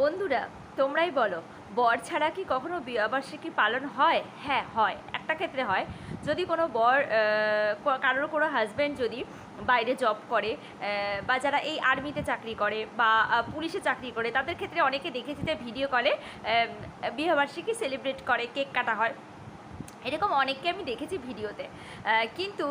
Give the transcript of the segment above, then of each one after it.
বন্ধুরা, তোমরাই বলো, বর ছাড়া কি কখনো বিবাহবার্ষিকী পালন হয়? হ্যাঁ হয়। একটা ক্ষেত্রে হয়। যদি কোনো বর কারোর কোনো হাজব্যান্ড যদি বাইরে জব করে বা যারা এই আর্মিতে চাকরি করে বা পুলিশে চাকরি করে, তাদের ক্ষেত্রে অনেকে দেখেছি যে ভিডিও কলে বিবাহবার্ষিকী সেলিব্রেট করে কেক কাটা হয়। এরকম অনেককে আমি দেখেছি ভিডিওতে। কিন্তু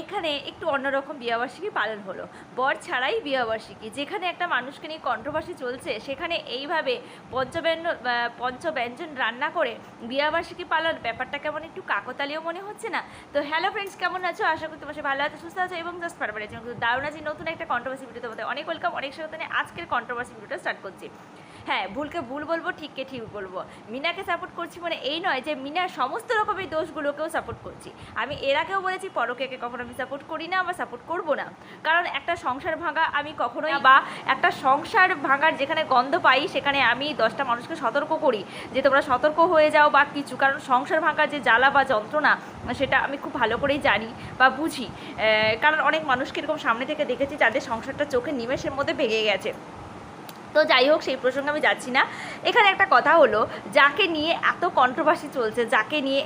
এখানে একটু অন্যরকম বিয়াবার্ষিকী পালন হলো। বর ছাড়াই বিয়াবার্ষিকী যেখানে একটা মানুষকে নিয়ে কন্ট্রোভার্সি চলছে সেখানে এইভাবে পঞ্চব্যঞ্জন আহ, পঞ্চব্যঞ্জন রান্না করে বিয়াবার্ষিকী পালন ব্যাপারটা কেমন একটু কাকতালীয় মনে হচ্ছে না? তো হ্যালো ফ্রেন্ডস কেমন আছো? আশা করি তোমার ভালো আছো সুস্থ আছো এবং জাস্ট পারবার দারুণ আছি নতুন একটা কন্ট্রোভার্সি ভিডিও তোমাদের অনেক ওয়েলকাম অনেক সাথে আজকের কন্ট্রোভার্সি ভিডিওটা স্টার্ট করছি। হ্যাঁ ভুলকে ভুল বলব, ঠিককে ঠিক বলব। মিনাকে সাপোর্ট করছি মানে এই নয় যে, মিনার সমস্ত রকমের দোষগুলোকেও সাপোর্ট করছি। আমি এর আগেও বলেছি পরকেকে কখনো আমি সাপোর্ট করি না বা সাপোর্ট করব না। কারণ একটা সংসার ভাঙা আমি কখনোই বা একটা সংসার ভাঙার যেখানে গন্ধ পাই, সেখানে আমি দশটা মানুষকে সতর্ক করি যে, তোমরা সতর্ক হয়ে যাও বা কিছু। কারণ সংসার ভাঙার যে জ্বালা বা যন্ত্রণা, সেটা আমি খুব ভালো করেই জানি বা বুঝি। কারণ অনেক মানুষকে এরকম সামনে থেকে দেখেছি, যাদের সংসারটা চোখে নিমেষের মধ্যে ভেঙে গেছে। তো যাই হোক সেই প্রসঙ্গে আমি যাচ্ছি না। এখানে একটা কথা হলো, যাকে নিয়ে এত কন্ট্রোভার্সি চলছে, যাকে নিয়ে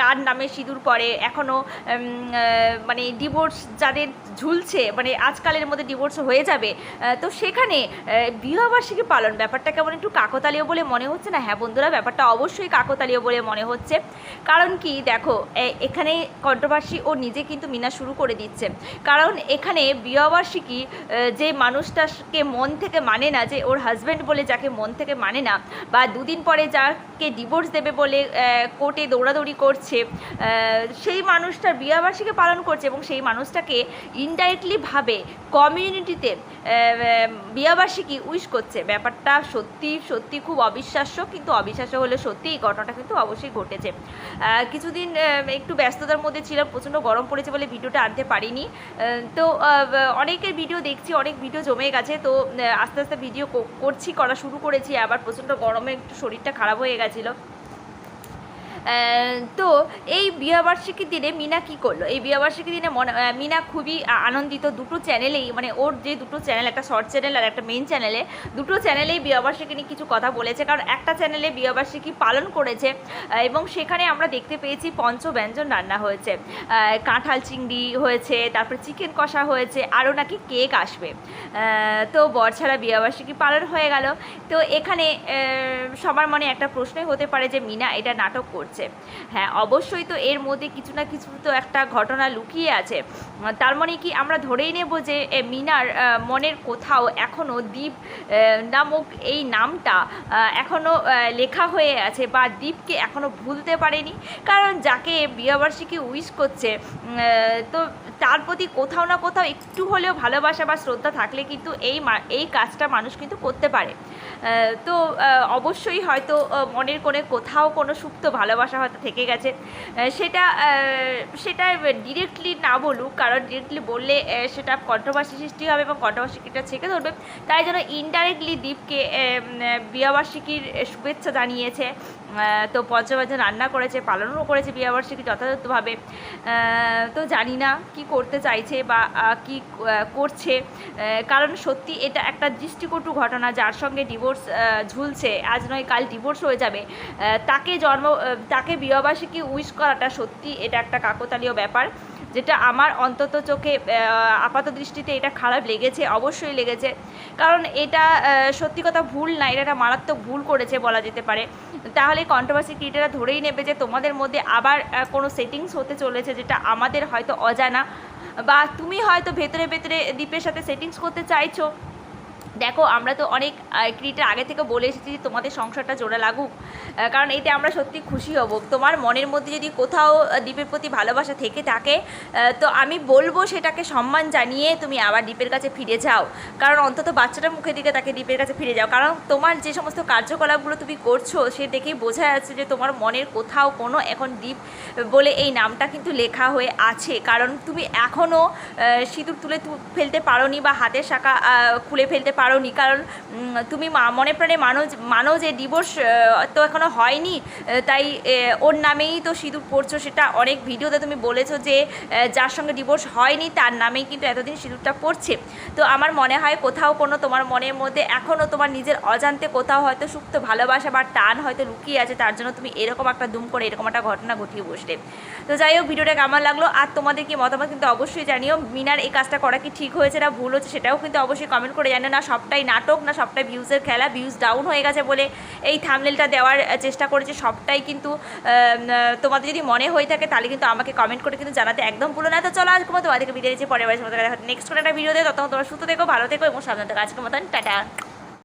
কার নামে সিঁদুর পরে এখনও মানে ডিভোর্স যাদের ঝুলছে মানে আজকালের মধ্যে ডিভোর্স হয়ে যাবে তো সেখানে বিবাহবার্ষিকী পালন ব্যাপারটা কেমন একটু কাকতালীয় বলে মনে হচ্ছে না? হ্যাঁ বন্ধুরা, ব্যাপারটা অবশ্যই কাকতালীয় বলে মনে হচ্ছে। কারণ কি, দেখো এখানে কন্ট্রোভার্সি ও নিজে কিন্তু মিনা শুরু করে দিচ্ছে। কারণ এখানে বিবাহবার্ষিকী যে মানুষটাকে মন থেকে মানে না, যে ওর হাজব্যান্ড বলে যাকে মন থেকে মানে না বা দুদিন পরে যাকে ডিভোর্স দেবে বলে কোর্টে দৌড়াদৌড়ি করছে সেই মানুষটার বিবাহবার্ষিকী পালন করছে এবং সেই মানুষটাকে ইনডাইরেক্টলি ভাবে কমিউনিটিতে বিয়াবার্ষিকী উইশ করছে। ব্যাপারটা সত্যি সত্যি খুব অবিশ্বাস্য, কিন্তু অবিশ্বাস্য হলে সত্যি এই ঘটনাটা কিন্তু অবশ্যই ঘটেছে। কিছুদিন একটু ব্যস্ততার মধ্যে ছিলাম, প্রচণ্ড গরম পড়েছে বলে ভিডিওটা আনতে পারিনি। তো অনেকের ভিডিও দেখছি, অনেক ভিডিও জমে গেছে, তো আস্তে আস্তে ভিডিও করছি, করা শুরু করেছি, আবার প্রচণ্ড গরমে একটু শরীরটা খারাপ হয়ে গেছিল। তো এই বিয়াবার্ষিকীর দিনে মিনা কি করল? এই বিয়াবার্ষিকীর দিনে মনে মিনা খুবই আনন্দিত। দুটো চ্যানেলেই মানে ওর যে দুটো চ্যানেল একটা শর্ট চ্যানেল আর একটা মেইন চ্যানেলে দুটো চ্যানেলেই বিয়াবার্ষিকী নিয়ে কিছু কথা বলেছে। কারণ একটা চ্যানেলে বিয়াবার্ষিকী পালন করেছে এবং সেখানে আমরা দেখতে পেয়েছি পঞ্চব্যঞ্জন রান্না হয়েছে। কাঁঠাল চিংড়ি হয়েছে, তারপর চিকেন কষা হয়েছে, আরও নাকি কেক আসবে। তো বর ছাড়া বিয়াবার্ষিকী পালন হয়ে গেল। তো এখানে সবার মনে একটা প্রশ্নই হতে পারে যে, মিনা এটা নাটক করছে হ্যাঁ অবশ্যই তো এর মধ্যে কিছু না কিছু তো একটা ঘটনা লুকিয়ে আছে। তার মানে কি আমরা ধরেই নেব যে মিনার মনের কোথাও এখনও দ্বীপ নামক এই নামটা এখনও লেখা হয়ে আছে বা দ্বীপকে এখনও ভুলতে পারেনি। কারণ যাকে বিয়াবার্ষিকী উইশ করছে তো তার প্রতি কোথাও না কোথাও একটু হলেও ভালোবাসা বা শ্রদ্ধা থাকলে কিন্তু এই এই কাজটা মানুষ কিন্তু করতে পারে। তো অবশ্যই হয়তো মনের কোণে কোথাও কোনো সুপ্ত ভালোবাসা হয়তো থেকে গেছে। সেটা সেটা ডিরেক্টলি না বলুক কারণ ডিরেক্টলি বললে সেটা কন্ট্রোভার্সি সৃষ্টি হবে এবং কন্ট্রোভার্সিটা ছেঁকে ধরবে। তাই জন্য ইনডাইরেক্টলি আহ, বিয়াবার্ষিকীর শুভেচ্ছা জানিয়েছে। তো পঞ্চবাজে রান্না করেছে পালনও করেছে বিয়াবার্ষিকী যথাযথভাবে। তো জানি না কি করতে চাইছে বা কি করছে। কারণ সত্যি এটা একটা দৃষ্টিকটু ঘটনা যার সঙ্গে ডিভোর্স ঝুলছে। আজ নয় কাল ডিভোর্স হয়ে যাবে। তাকে জন্ম তাকে বিবাহবার্ষিকী উইশ করাটা সত্যি এটা একটা কাকতালীয় ব্যাপার, যেটা আমার অন্তত চোখে আপাত দৃষ্টিতে এটা খারাপ লেগেছে, অবশ্যই লেগেছে। কারণ এটা সত্যি কথা ভুল না, এটা একটা মারাত্মক ভুল করেছে বলা যেতে পারে। তাহলে কন্ট্রোভার্সি ক্রিয়েটাররা ধরেই নেবে যে তোমাদের মধ্যে আবার কোনো সেটিংস হতে চলেছে যেটা আমাদের হয়তো অজানা, বা তুমি হয়তো ভেতরে ভেতরে দ্বীপের সাথে সেটিংস করতে চাইছো। দেখো, আমরা তো অনেক ক্রিয়েটার আগে থেকে বলে এসেছি যে তোমাদের সংসারটা জোড়া লাগুক। কারণ এতে আমরা সত্যি খুশি হব। তোমার মনের মধ্যে যদি কোথাও দ্বীপের প্রতি ভালোবাসা থেকে থাকে তো আমি বলব সেটাকে সম্মান জানিয়ে তুমি আবার দ্বীপের কাছে ফিরে যাও। কারণ অন্তত বাচ্চাটার মুখের দিকে তাকে দ্বীপের কাছে ফিরে যাও। কারণ তোমার যে সমস্ত কার্যকলাপগুলো তুমি করছ, সে দেখেই বোঝা যাচ্ছে যে তোমার মনের কোথাও কোনো এখন দ্বীপ বলে এই নামটা কিন্তু লেখা হয়ে আছে। কারণ তুমি এখনও সিঁদুর তুলে ফেলতে পারোনি বা হাতের শাখা খুলে ফেলতে পারো পারোনি। কারণ তুমি মনে প্রাণে মানো মানো যে ডিভোর্স তো এখনও হয়নি। তাই ওর নামেই তো সিঁদুর পড়ছো সেটা অনেক ভিডিওতে তুমি বলেছ যে যার সঙ্গে ডিভোর্স হয়নি, তার নামেই কিন্তু এতদিন সিঁদুরটা পড়ছে। তো আমার মনে হয় কোথাও কোনো তোমার মনের মধ্যে এখনও তোমার নিজের অজান্তে কোথাও হয়তো সুপ্ত ভালোবাসা বা টান হয়তো লুকিয়ে আছে, তার জন্য তুমি এরকম একটা দুম করে এরকম একটা ঘটনা ঘটিয়ে বসলে। তো যাই হোক ভিডিওটা কেমন লাগল? আর তোমাদের কি মতামত কিন্তু অবশ্যই জানিও। মিনার এই কাজটা করা কি ঠিক হয়েছে না ভুল হচ্ছে সেটাও কিন্তু অবশ্যই কমেন্ট করে জানো না সবটাই নাটক না সবটাই ভিউজের খেলা, ভিউজ ডাউন হয়ে গেছে বলে এই থামলেলটা দেওয়ার চেষ্টা করেছে। সবটাই কিন্তু তোমাদের যদি মনে হয়ে থাকে তাহলে কিন্তু আমাকে কমেন্ট করে কিন্তু জানাতে একদম ভুলো না। তো চলো আজকে মতো তোমাদেরকে বিদায় দিচ্ছি পরের বারের মতো নেক্সট কোনো একটা ভিডিও দেয় তখন তোমার সুস্থ থেকো, ভালো থেকো এবং সামনে থেকে। আজকের মতন, টাটা।